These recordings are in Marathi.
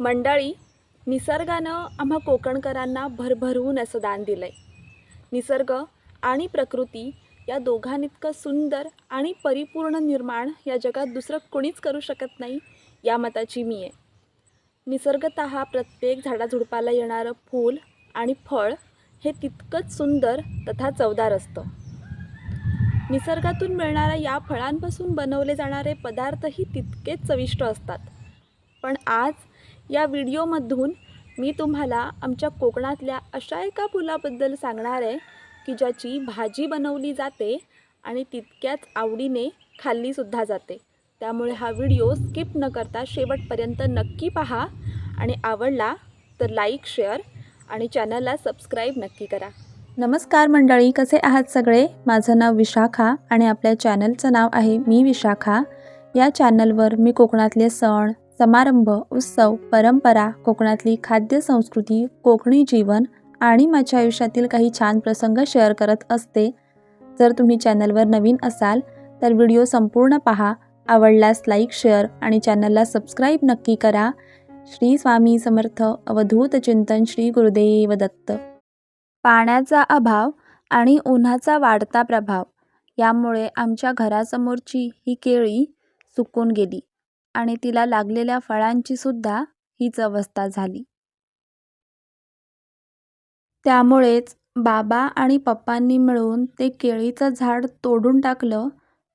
मंडळी निसर्गानं आम्हा कोकणकरांना भरभरवून असं दान दिलं आहे निसर्ग आणि प्रकृती या दोघांइतकं सुंदर आणि परिपूर्ण निर्माण या जगात दुसरं कोणीच करू शकत नाही या मताची मी आहे. निसर्गत प्रत्येक झाडाझुडपाला येणारं फूल आणि फळ हे तितकंच सुंदर तथा चवदार असतं. निसर्गातून मिळणाऱ्या या फळांपासून बनवले जाणारे पदार्थही तितकेच चविष्ट असतात. पण आज या व्हिडिओमधून मी तुम्हाला आमच्या कोकणातल्या अशा एका फुलाबद्दल सांगणार आहे की ज्याची भाजी बनवली जाते आणि तितक्याच आवडीने खाल्लीसुद्धा जाते. त्यामुळे हा व्हिडिओ स्किप न करता शेवटपर्यंत नक्की पहा आणि आवडला तर लाईक शेअर आणि चॅनलला सबस्क्राईब नक्की करा. नमस्कार मंडळी कसे आहात सगळे? माझं नाव विशाखा आणि आपल्या चॅनलचं नाव आहे मी विशाखा. या चॅनलवर मी कोकणातले सण समारंभ उत्सव परंपरा कोकणातली खाद्य संस्कृती कोकणी जीवन आणि माझ्या आयुष्यातील काही छान प्रसंग शेअर करत असते. जर तुम्ही चॅनलवर नवीन असाल तर व्हिडिओ संपूर्ण पहा. आवडल्यास लाईक शेअर आणि चॅनलला सबस्क्राईब नक्की करा. श्री स्वामी समर्थ अवधूत चिंतन श्री गुरुदेव दत्त. पाण्याचा अभाव आणि उन्हाचा वाढता प्रभाव यामुळे आमच्या घरासमोरची ही केळी सुकून गेली. आणि तिला लागलेल्या फळांची सुद्धा हीच अवस्था झाली. त्यामुळेच बाबा आणि पप्पांनी मिळून ते केळीचं झाड तोडून टाकलं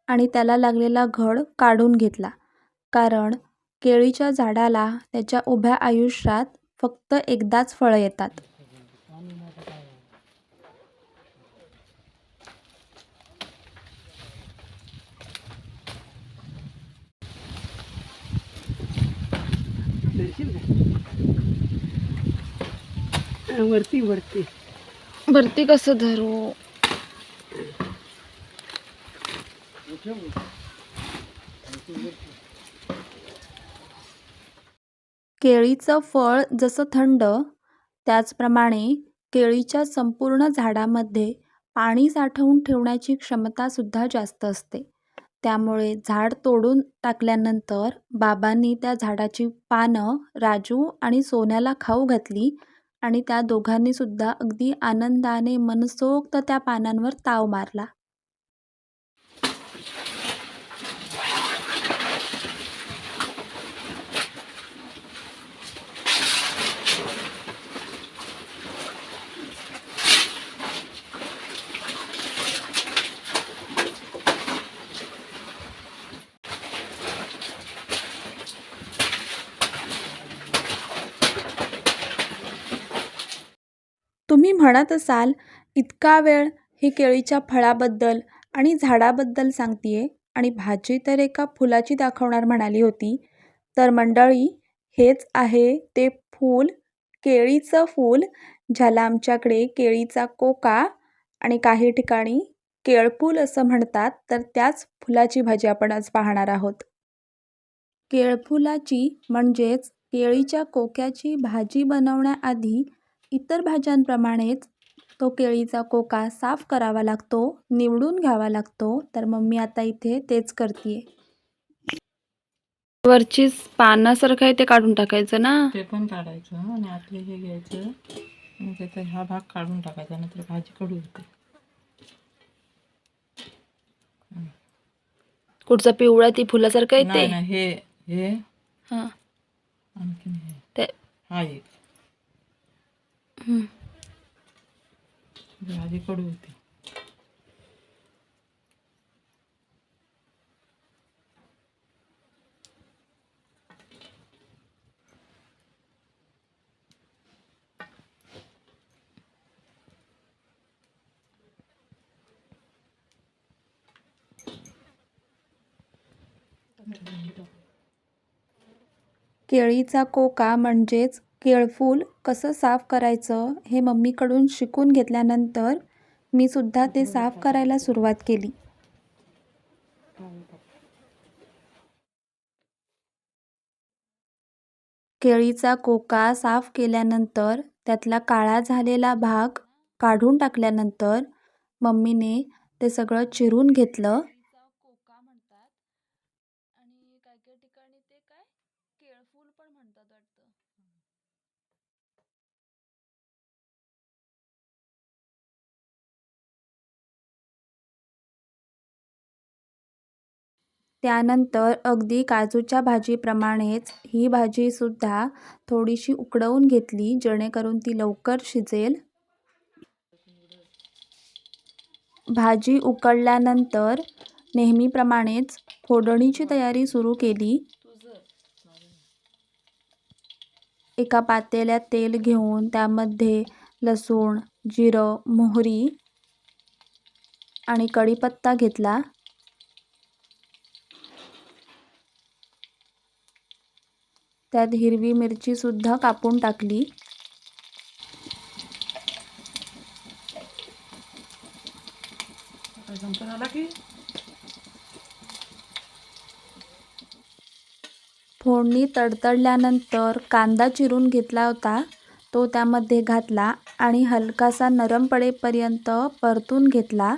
आणि त्याला लागलेला घड काढून घेतला. कारण केळीच्या झाडाला त्याच्या उभ्या आयुष्यात फक्त एकदाच फळं येतात. धरशील का वरती वरती. कसं धरू? केळीचं फळ जसं थंड त्याचप्रमाणे केळीच्या संपूर्ण झाडामध्ये पाणी साठवून ठेवण्याची क्षमतासुद्धा जास्त असते. त्यामुळे झाड तोडून टाकल्यानंतर बाबांनी त्या झाडाची पानं राजू आणि सोन्याला खाऊ घातली आणि त्या दोघांनीसुद्धा अगदी आनंदाने मनसोक्त त्या पानांवर ताव मारला. तुम्ही म्हणत असाल इतका वेळ ही केळीच्या फळाबद्दल आणि झाडाबद्दल सांगतीये आणि भाजी तर एका फुलाची दाखवणार म्हणाली होती तर मंडळी हेच आहे ते फूल केळीचं फूल ज्याला आमच्याकडे केळीचा कोका आणि काही ठिकाणी केळफूल असं म्हणतात तर त्याच फुलाची भाजी आपण आज पाहणार आहोत. केळफुलाची म्हणजेच केळीच्या कोक्याची भाजी बनवण्याआधी इतर भाज्यांप्रमाणेच तो केळीचा कोका साफ करावा लागतो निवडून घ्यावा लागतो. तर मम्मी आता इथे तेच करते वरची पानासारखं आहे ते काढून टाकायचं ना? ते पण काढायचं आणि आतले हे घ्यायचं. आणि त्याचा हा भाग काढून टाकायचा नंतर भाजी कडू होते. कुठचा पिवळा ती फुलासारखं आहे नाही ते? नाही, हे हे. हां. आणखीन हे. ते हा एक. हं. भाजी कडू होती. केळीचा कोका म्हणजेच केळफूल कसं साफ करायचं हे मम्मीकडून शिकून घेतल्यानंतर मी सुद्धा ते साफ करायला सुरुवात केली. केळीचा कोका साफ केल्यानंतर त्यातला काळा झालेला भाग काढून टाकल्यानंतर मम्मीने ते सगळं चिरून घेतलं कोका म्हणतात आणि काय काय ठिकाणी ते काय केळफूल पण म्हणतात वाटतं त्यानंतर अगदी काजूच्या भाजीप्रमाणेच ही भाजीसुद्धा थोडीशी उकडवून घेतली जेणेकरून ती लवकर शिजेल. भाजी उकळल्यानंतर नेहमीप्रमाणेच फोडणीची तयारी सुरू केली. एका पातेल्यात तेल घेऊन त्यामध्ये लसूण जिरं मोहरी आणि कढीपत्ता घेतला. त्यात हिरवी मिरचीसुद्धा कापून टाकली. फोडणी तडतडल्यानंतर कांदा चिरून घेतला होता. तो त्यामध्ये घातला आणि हलकासा नरम पडेपर्यंत परतून घेतला.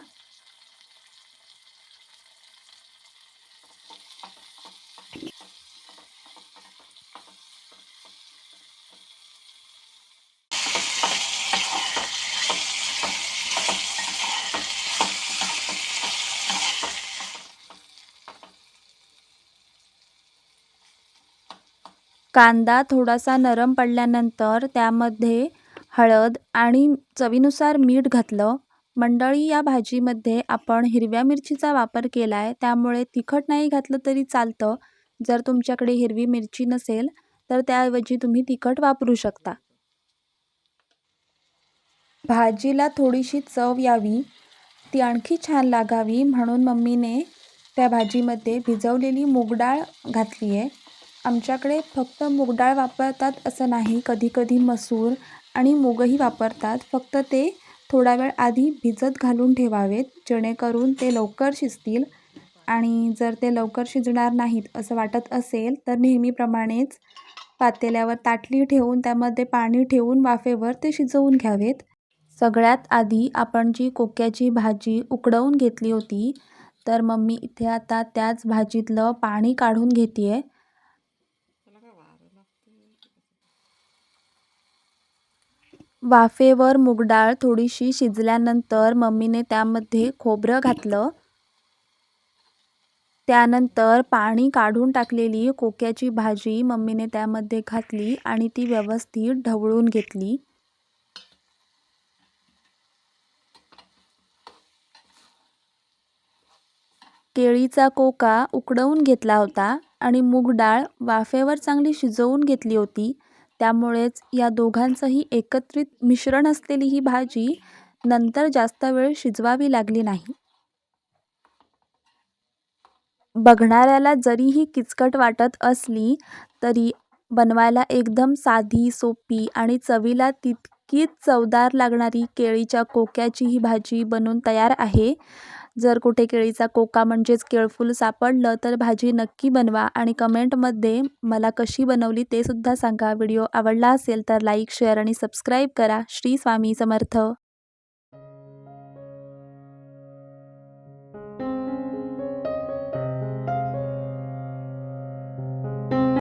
कांदा थोडासा नरम पडल्यानंतर त्यामध्ये हळद आणि चवीनुसार मीठ घातलं. मंडळी या भाजीमध्ये आपण हिरव्या मिरचीचा वापर केला आहे त्यामुळे तिखट नाही घातलं तरी चालतं. जर तुमच्याकडे हिरवी मिरची नसेल तर त्याऐवजी तुम्ही तिखट वापरू शकता. भाजीला थोडीशी चव यावी. ती आणखी छान लागावी म्हणून मम्मीने त्या भाजीमध्ये भिजवलेली मूगडाळ घातली आहे आमच्याकडे फक्त मूगडाळ वापरतात असं नाही. कधीकधी मसूर आणि मूगही वापरतात. फक्त ते थोडा वेळ आधी भिजत घालून ठेवावेत जेणेकरून ते लवकर शिजतील. आणि जर ते लवकर शिजणार नाहीत असं वाटत असेल तर नेहमीप्रमाणेच पातेल्यावर ताटली ठेवून त्यामध्ये पाणी ठेवून वाफेवर ते शिजवून घ्यावेत. सगळ्यात आधी आपण जी कोक्याची भाजी उकडवून घेतली होती तर मम्मी इथे आता त्याच भाजीतलं पाणी काढून घेते आहे वाफेवर मूगडाळ थोडीशी शिजल्यानंतर मम्मीने त्यामध्ये खोबरं घातलं. त्यानंतर पाणी काढून टाकलेली कोक्याची भाजी मम्मीने त्यामध्ये घातली आणि ती व्यवस्थित ढवळून घेतली. केळीचा कोका उकडवून घेतला होता आणि मूग डाळ वाफेवर चांगली शिजवून घेतली होती. त्यामुळेच या दोघांचंही एकत्रित मिश्रण असलेली ही भाजी नंतर जास्त वेळ शिजवावी लागली नाही. बघणाऱ्याला जरीही किचकट वाटत असली तरी बनवायला एकदम साधी सोपी आणि चवीला तितकीच चवदार लागणारी केळीच्या कोक्याची ही भाजी बनून तयार आहे. जर कुठे केळीचा कोका म्हणजेच केळफूल सापडलं तर भाजी नक्की बनवा आणि कमेंटमध्ये मला कशी बनवली ते सुद्धा सांगा. व्हिडिओ आवडला असेल तर लाईक शेअर आणि सबस्क्राईब करा. श्री स्वामी समर्थ.